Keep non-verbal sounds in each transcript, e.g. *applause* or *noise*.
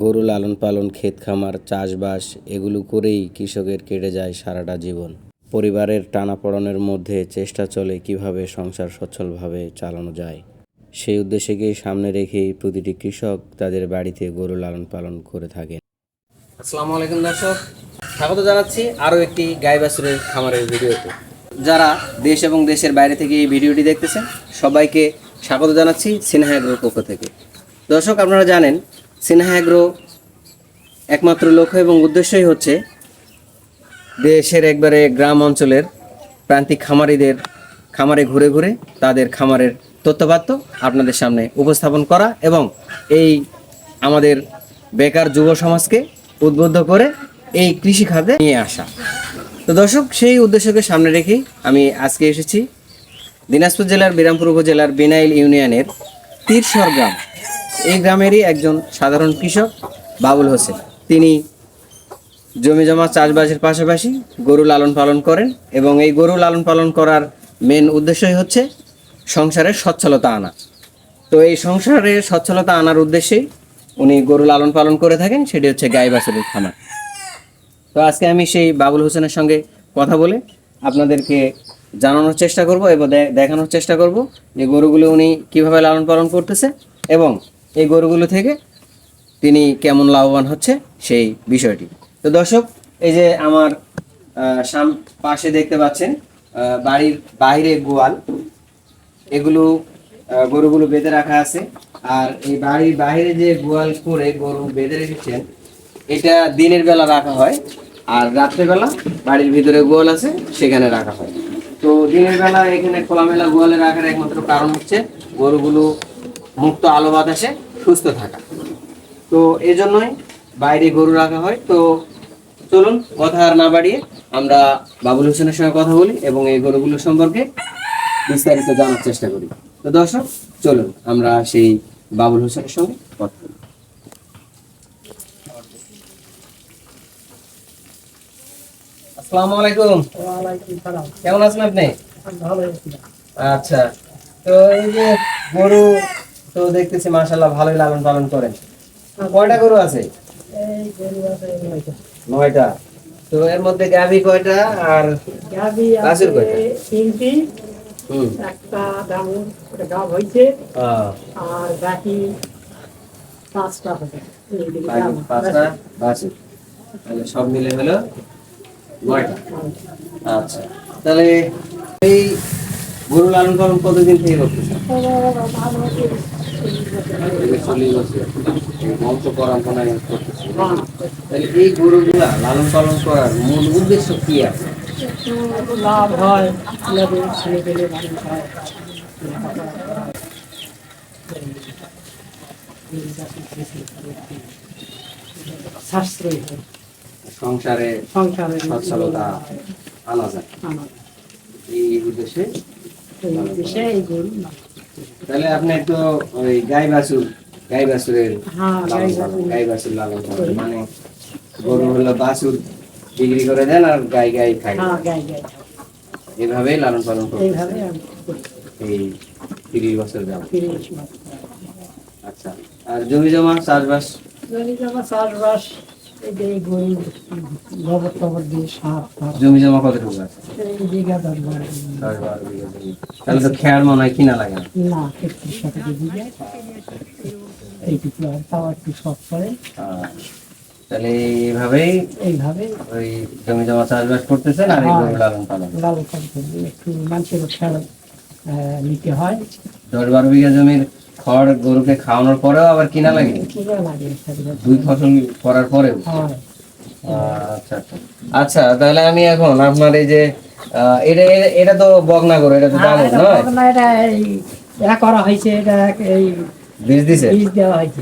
গরু লালন পালন, ক্ষেত খামার, চাষবাস, এগুলো করেই কৃষকের কেটে যায় সারাটা জীবন। পরিবারের টানাপোড়েনের মধ্যে চেষ্টা চলে কীভাবে সংসার সচ্ছলভাবে চালানো যায়। সেই উদ্দেশ্যকেই সামনে রেখেই প্রতিটি কৃষক তাদের বাড়িতে গরু লালন পালন করে থাকেন। আসসালামু আলাইকুম দর্শক, স্বাগত জানাচ্ছি আরও একটি গাই বাছুরের খামারের ভিডিওতে। যারা দেশ এবং দেশের বাইরে থেকে এই ভিডিওটি দেখতেছেন, সবাইকে স্বাগত জানাচ্ছি সিনহা এগ্রোর পক্ষ থেকে। দর্শক, আপনারা জানেন সিনহা এগ্রো একমাত্র লক্ষ্য এবং উদ্দেশ্যই হচ্ছে দেশের একবারে গ্রাম অঞ্চলের প্রান্তিক খামারিদের খামারে ঘুরে ঘুরে তাদের খামারের তথ্যপাত্য আপনাদের সামনে উপস্থাপন করা এবং এই আমাদের বেকার যুব সমাজকে উদ্বুদ্ধ করে এই কৃষি খাতে নিয়ে আসা। তো দর্শক, সেই উদ্দেশ্যকে সামনে রেখেই আমি আজকে এসেছি। দিনাজপুর জেলার, বিরামপুর উপজেলার বিনাইল ইউনিয়নের তীরসর গ্রাম। এই গ্রামেরই একজন সাধারণ কৃষক বাবুল হোসেন। তিনি জমি জমা চাষবাসের পাশাপাশি গরু লালন পালন করেন এবং এই গরু লালন পালন করার মেন উদ্দেশ্যই হচ্ছে সংসারের সচ্ছলতা আনা। তো এই সংসারে সচ্ছলতা আনার উদ্দেশ্যেই উনি গরু লালন পালন করে থাকেন, সেটি হচ্ছে গাই বাছুরের খামার। তো আজকে আমি সেই বাবুল হোসেনের সঙ্গে কথা বলে আপনাদেরকে জানানোর চেষ্টা করব এবং দেখানোর চেষ্টা করব যে গরুগুলো উনি কীভাবে লালন পালন করতেছে এবং এই গরুগুলো থেকে তিনি কেমন লাভবান হচ্ছে সেই বিষয়টি। তো দর্শক, এই যে আমার সাম, পাশে দেখতে পাচ্ছেন বাড়ির বাইরে গোয়াল। এগুলো গরুগুলো বেঁধে রাখা আছে। আর এই বাড়ির বাইরে যে গোয়াল করে গরু বেঁধে রেখেছেন, এটা দিনের বেলা রাখা হয়। আর রাত্রেবেলা বাড়ির ভিতরে গোয়াল আছে, সেখানে রাখা হয়। তো দিনের বেলা এখানে খোলামেলা গোয়ালে রাখার একমাত্র কারণ হচ্ছে গরুগুলো মুক্ত আলো বাতাসে সুস্থ থাকা। তো এই জন্যই বাইরে গরু রাখা হয়। তো চলুন কথা আর না বাড়িয়ে আমরা বাবুল হোসেনের সঙ্গে কথা বলি এবং এই গরুগুলো সম্পর্কে বিস্তারিত জানার চেষ্টা করি। তো দর্শক চলুন আমরা সেই বাবুল হোসেনের সঙ্গে কথা বলি। আসসালামু আলাইকুম। কেমন আছেন আপনি? আচ্ছা তো এই যে গরু তো দেখতেছি মাশাল্লাহ ভালোই লালন পালন করেন। কয়টা গরু আছে? নয়টা। তো এর মধ্যে গাভী কয়টা আর গাভী বাছুর আছে কয়টা? তিনটি। হুম। একটা দামুর একটা গাভ হয়েছে আর বাকি পাঁচটা হবে। তাহলে সব মিলে হলো নয়টা। আচ্ছা। তাহলে এই গরু লালন পালন কতদিন থেকে করতেছেন? বছর এই বংশ পরম্পরায় করতেছেন তাহলে এই গরুগুলা লালন পালন করার মূল উদ্দেশ্য কি আছে লাভ হয় ছেলে পেলে মানুষ হয় সাশ্রয়ী হয়। সংসারে সংসারে সচ্ছলতা আনা যায়। এই উদ্দেশ্যে এই দেশে এই গরু না। তাহলে আপনি তো ওই গাই বাছুর গাই বাছুরের হ্যাঁ, গাই বাছুর। লালন পালন। মানে গরু হলো বাছুর বিক্রি করে দেন আর গাই গাই খাই হ্যাঁ এভাবেই লালন পালন করতে এইভাবে আমি করি। এই তিরিশ বছর যাব আচ্ছা আর জমি জমা চাষবাস? জমি জমা চাষবাস জমি আছে? তাহলে তো খেয়ার মনে হয় কিনা লাগে না। এইটুকু আর তাও একটু শখ করে। তাহলে এইভাবেই এইভাবে ওই জমি জমা চাষবাস করতেছেন আর এই গরু লালন পালন। লালন পালন একটু মানুষের খেয়াল নিতে হয়। দশ বারো বিঘা জমির খড় গরুকে খাওয়ানোর পরেও আবার কিনা লাগে? দুই ফসল করার পরেও? আচ্ছা আচ্ছা। আচ্ছা তাহলে আমি এখন আপনার এই যে এটা এটা- তো বগনা গরু এটা তো হ্যাঁ, দাম নয়? এটা করা হয়েছে এটা এই বীজ দিছে? বীজ দেওয়া হয়েছে।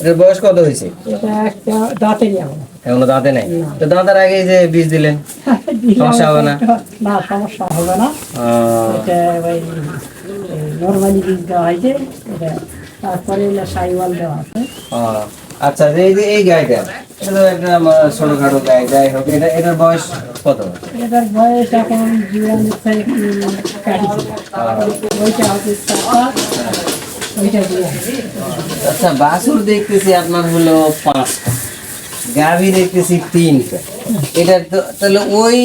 এটার বয়স কত হয়েছে? এটা একটা দাঁতেরই এখন দাঁতে নাই? তো দাঁতের আগে যে বীজ দিলেন? *laughs* সমস্যা হবে না? না সমস্যা হবে না। এটা নর্মালি বীজ দেওয়া হয়েছে এটা তারপরে হলো সাইওয়াল দেওয়া আছে। আচ্ছা এই যে এই গাইটা এটা তো একটা ছোটখাটো গাই যাই হোক এটা এটার বয়স কত? এটার বয়স এখন কাটিছে ওইটা হচ্ছে আচ্ছা বাছুর দেখতেছি আপনার হলো পাঁচটা গাভি দেখতেছি তিনটা। এটা তো তাহলে ওই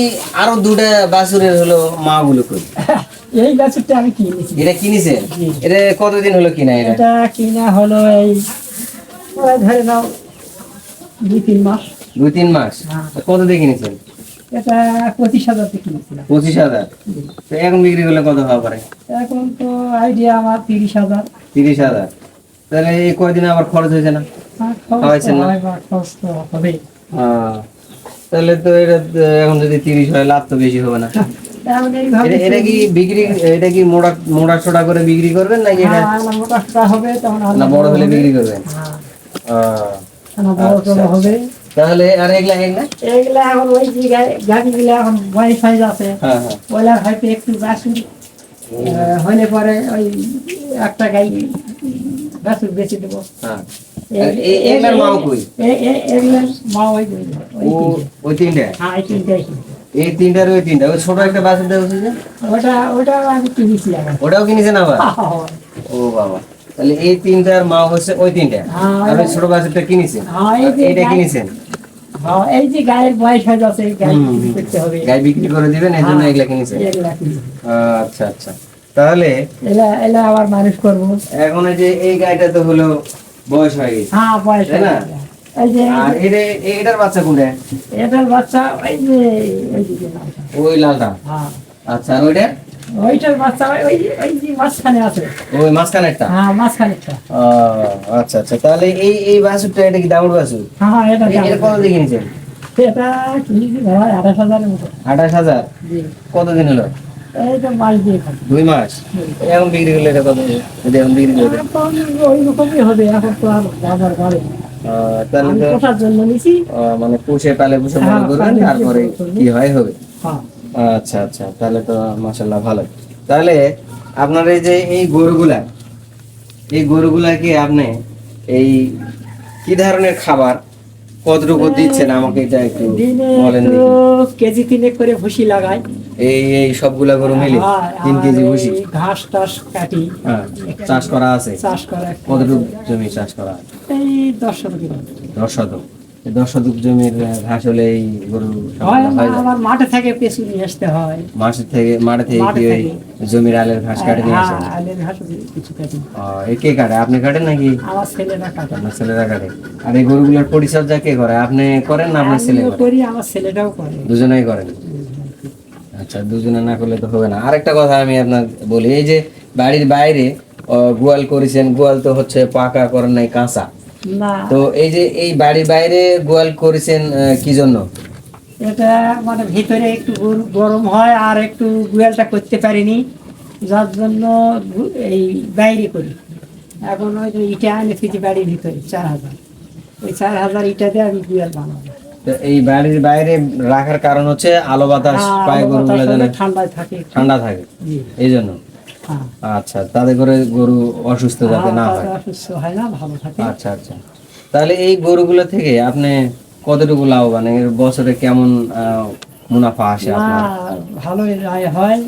আরও দুটা বাছুরের হলো মা গুলো কই? এই গাছটা আমি কিনেছি। এটা কিনেছেন এটা কতদিন হলো কিনা এটা? এটা কিনা হলো এই ধরে নাও দুই তিন মাস। দুই তিন মাস? হ্যাঁ। কত দিয়ে কিনেছেন? এটা পঁচিশ হাজার দিয়ে কিনেছিলাম। পঁচিশ হাজার? তো এখন বিক্রি করলে কত হওয়া পারে? এখন তো আইডিয়া আমার তিরিশ হাজার। তিরিশ হাজার। তাহলে এই কয়দিনে আবার খরচ হয়েছে না? আর তো না? খরচ তো হবে আহ, তাহলে তো এটা এখন যদি তিরিশ হয় লাভ তো বেশি হবে না। *laughs* এটা- কি বিক্রি এটা কি মোড়া মোড়া সোটা করে বিক্রি করবেন নাকি এটা মোটা সোটা হবে তখন না বড় হলে বিক্রি করবেন? আহ, আমার বড় টড়ো হবে। তাহলে আর এগুলা এগুলা এইগুলা এখন ওই গাড়িগুলা এখন বয়স যাচ্ছে ওইলা হয়তো একটু বাসুর হলে পরে ওই একটা গাই বাসুর বেঁচে দেবো। হ্যাঁ। এগুলার মাও কই? এগুলার ওই তিনটে। ওই তিনটা? হ্যাঁ এই তিনটাই। এই তিনটার ওই তিনটা। ওই ছোট একটা বাসের হচ্ছে ওটা ওটা আমি কিনেছি ওটাও কিনেছেন আবার? ও বাবা। তাহলে এই তিনটার মা হচ্ছে ওই তিনটা। হ্যাঁ, আর ওই ছোট বাসেরটা কিনেছেন? হ্যাঁ, এই এটা গাই- কিনেছেন? হ্যাঁ, এই যে গায়ের বয়স হয়ে যাচ্ছে করতে হবে। গাই বিক্রি করে দিবেন এই জন্য হ্যাঁ, এগুলা কিনেছেন? কিনেছি। আচ্ছা আচ্ছা। তাহলে এলা এলা আবার মানুষ করব। এখন এই যে এই গাইটা তো হলো বয়স হয়ে গেছে। হ্যাঁ বয়স হয়ে না? গেছে। যে আর এটা এটার বাচ্চা কোনটা? এটার বাচ্চা ওই যে ওই দিকে নামটা। ওই লালটা? হ্যাঁ। আচ্ছা ওইটা? ওইটার বাচ্চা ওই ওই ওই যে মাঝখানে আছে। ওই মাঝখানেরটা? হ্যাঁ মাঝখানেরটা। ও, আচ্ছা আচ্ছা। তাহলে এই এই বাছুরটা এটা কি দামুর বাছুর? হ্যাঁ এটা এটা কত দিয়ে কিনেছেন? এটা কিনেছি ধরো আঠাশ হাজারের মতো। আঠাশ হাজার? কতদিন হলো? এই তো মাস দিয়ে দুই মাস? এখন বিক্রি করলে এটা কত? এখন বিক্রি করলে ওই রকমই হবে এখন তো আর বাজার বাড়ে। আহ, তাহলে তো মানে পুষে পালে পুষে মনে হ্যাঁ, করবেন তারপরে কি হয় হবে? হ্যাঁ। আচ্ছা আচ্ছা তাহলে তো মাশাল্লাহ ভালো। তাহলে আপনার এই যে এই গরুগুলা এই গরুগুলাকে আপনি এই কি ধরনের খাবার কতটুকু দিচ্ছেন আমাকে এটা একটু বলেন কেজি তিনে করে ভুসি লাগাই। এই এই সবগুলা গরু মিলে হ্যাঁ, তিন কেজি ভুসি। ঘাস টাস কাটি। হ্যাঁ চাষ করা আছে? চাষ করা কতটুকু জমি চাষ করা? এই দশ শতক দশ শতক। দশ শতক জমির ঘাস হলে এই গরু আমার মাঠে থেকে পেছু নিয়ে আসতে হয়। মাঠে থেকে মাঠে থেকে। জমির আলের ঘাস কাটে নিয়ে আসেন? হ্যাঁ আলের ঘাস কিছু কাটি। কে কাটে? আপনি কাটেন নাকি? আমার ছেলেরা কাটে। আপনার ছেলেরা কাটে। আর এই গরুগুলোর পরিচর্যা কে করে? আপনি করেন না আপনার ছেলে করি? আমার ছেলেটাও করে। দুজনেই করেন? আচ্ছা দুজনে না করলে তো হবে না। আরেকটা কথা আমি আপনার বলি এই যে বাড়ির বাইরে গোয়াল করেছেন গোয়াল তো হচ্ছে পাকা করেন নাই কাঁচা। তো এই যে এই বাড়ির বাইরে গোয়াল করেছেন কি জন্য? এটা মানে ভিতরে একটু গরম হয় আর একটু গোয়ালটা করতে পারিনি যার জন্য এই বাইরে করি। এখন ওই যে ইটা এনেছি বাড়ির ভিতরে চার হাজার। ওই চার হাজার ইটা দিয়ে আমি গুয়াল বানাবো। তো এই বাড়ির বাইরে রাখার কারণ হচ্ছে আলো বাতাস আর পায় হলে ঠান্ডায় থাকে। ঠান্ডা থাকে। এই জন্য। হ্যাঁ আচ্ছা তাতে করে গরু অসুস্থ যাতে না হয়। অসুস্থ হয় না ভালো থাকে। আচ্ছা আচ্ছা। তাহলে এই গরুগুলো থেকে আপনি কতটুকু লাভবান? এর বছরে কেমন মুনাফা আসে আপনার? ভালোই রায় হয়।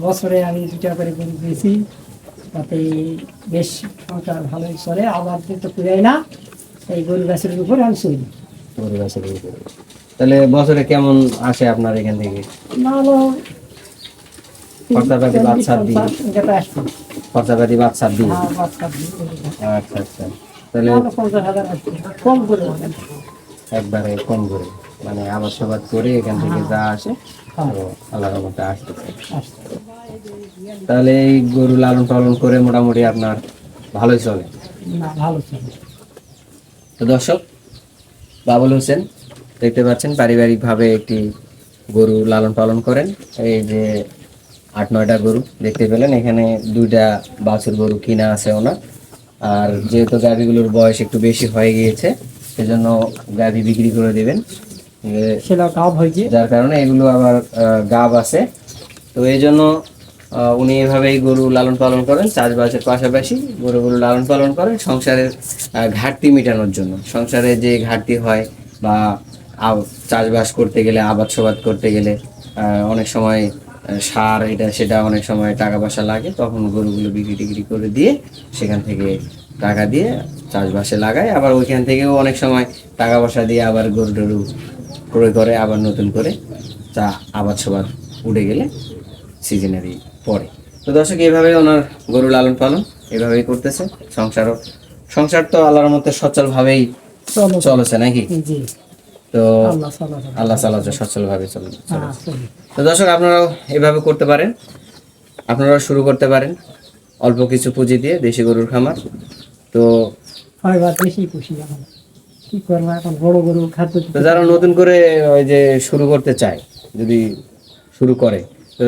বছরে আমি দুটা করে গরু দিয়েছি। তাতে বেশ সংসার ভালোই চলে আবার তো কুড়াই না। এই গরু গাছের উপরে আমি চলি। গরু গাছের উপরে। তাহলে বছরে কেমন আসে আপনার এখান থেকে? নাহলে খরচাপাতি বাচ্চা দিয়ে খরচাপাতি বাচ্চা দিয়ে হ্যাঁ আচ্ছা আচ্ছা। তাহলে কম করে একবারে কম করে। মানে করে এখান থেকে যা আসে হ্যাঁ। তো আল্লাহর মতো আসতেছে তাহলে এই গরু লালন পালন করে মোটামুটি আপনার ভালোই চলে। না ভালো চলে। তো দর্শক বাবুল হোসেন দেখতে পাচ্ছেন পারিবারিকভাবে একটি গরু লালন পালন করেন। এই যে আট নয়টা গরু দেখতে পেলেন। এখানে দুইটা বাছুর গরু কিনা আছে ওনার। আর যেহেতু গাভীগুলোর বয়স একটু বেশি হয়ে গিয়েছে সেজন্য গাভী বিক্রি করে দেবেন। সেটা গাব হয়েছে যার কারণে এগুলো আবার গাব আছে। তো এই জন্য উনি এভাবেই গরু লালন পালন করেন চাষবাসের পাশাপাশি গরুগুলো লালন পালন করেন সংসারের ঘাটতি মেটানোর জন্য। সংসারে যে ঘাটতি হয় বা চাষবাস করতে গেলে আবাদ সবাদ করতে গেলে অনেক সময় সার এটা সেটা অনেক সময় টাকা পয়সা লাগে তখন গরুগুলো বিক্রি টিক্রি করে দিয়ে সেখান থেকে টাকা দিয়ে চাষবাসে লাগায়। আবার ওইখান থেকেও অনেক সময় টাকা পয়সা দিয়ে আবার গরু টরু ক্রয় করে আবার নতুন করে চা আবার সবার উঠে গেলে সিজনারি পরে। তো দর্শক এইভাবে ওনার গরু লালন পালন এভাবেই করতেছে। সংসারও সংসার তো আল্লাহর মধ্যে সচলভাবেই চলো চলেছে নাকি? জি। তো আল্লাহ চালাচ্ছে সচলভাবে চলে তো দর্শক আপনারাও এভাবে করতে পারেন। আপনারাও শুরু করতে পারেন। অল্প কিছু পুঁজি দিয়ে দেশি গরুর খামার। তো যারা নতুন করে ওই যে শুরু করতে চায় যদি শুরু করে তো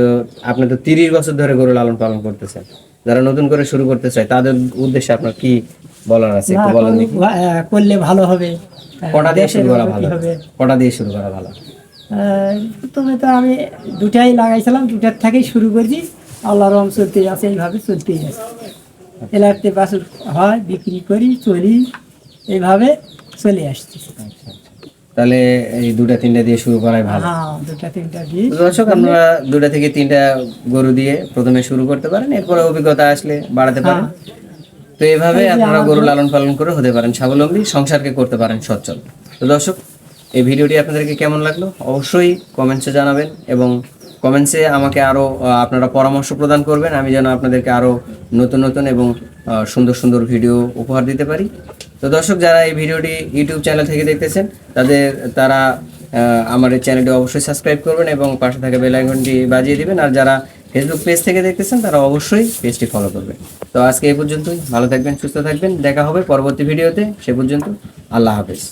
আপনি তো তিরিশ বছর ধরে গরু লালন পালন করতেছেন। যারা নতুন করে শুরু করতে চায় তাদের উদ্দেশ্যে আপনার কি বলার আছে একটু বলেন করলে ভালো হবে। কটা দিয়ে শুরু করা ভালো? কটা দিয়ে শুরু করা ভালো? তো আমি দুটাই লাগাইছিলাম দুটার থেকেই শুরু করছি। আল্লাহ রহম চলতেই আছে এইভাবে চলতেই আছে। এলাকাতে বাছুর হয় বিক্রি করি চলি এইভাবে চলে আসছি। তাহলে এই দুটা তিনটা দিয়ে শুরু করাই ভালো। হ্যাঁ দুটা তিনটা দিয়ে তো দর্শক আপনারা দুটা থেকে তিনটা গরু দিয়ে প্রথমে শুরু করতে পারেন এরপরে অভিজ্ঞতা আসলে বাড়াতে পারেন। তো এভাবে আপনারা গরু লালন পালন করে হতে পারেন স্বাবলম্বী সংসারকে করতে পারেন সচ্ছল। তো দর্শক এই ভিডিওটি আপনাদেরকে কেমন লাগল? অবশ্যই কমেন্টসে জানাবেন এবং কমেন্টসে আমাকে আরও আপনারা পরামর্শ প্রদান করবেন। আমি যেন আপনাদেরকে আরও নতুন নতুন এবং সুন্দর সুন্দর ভিডিও উপহার দিতে পারি। তো দর্শক যারা এই ভিডিওটি ইউটিউব চ্যানেল থেকে দেখতেছেন তাদের তারা আমার এই চ্যানেলটি অবশ্যই সাবস্ক্রাইব করবেন এবং পাশে থাকা বেল আইকনটি বাজিয়ে দিবেন। আর যারা ফেসবুক পেজ থেকে দেখতেছেন, তারা অবশ্যই পেজটি ফলো করবেন। তো আজকে এই পর্যন্তই। ভালো থাকবেন, সুস্থ থাকবেন। দেখা হবে পরবর্তী ভিডিওতে সে পর্যন্ত আল্লাহ হাফেজ।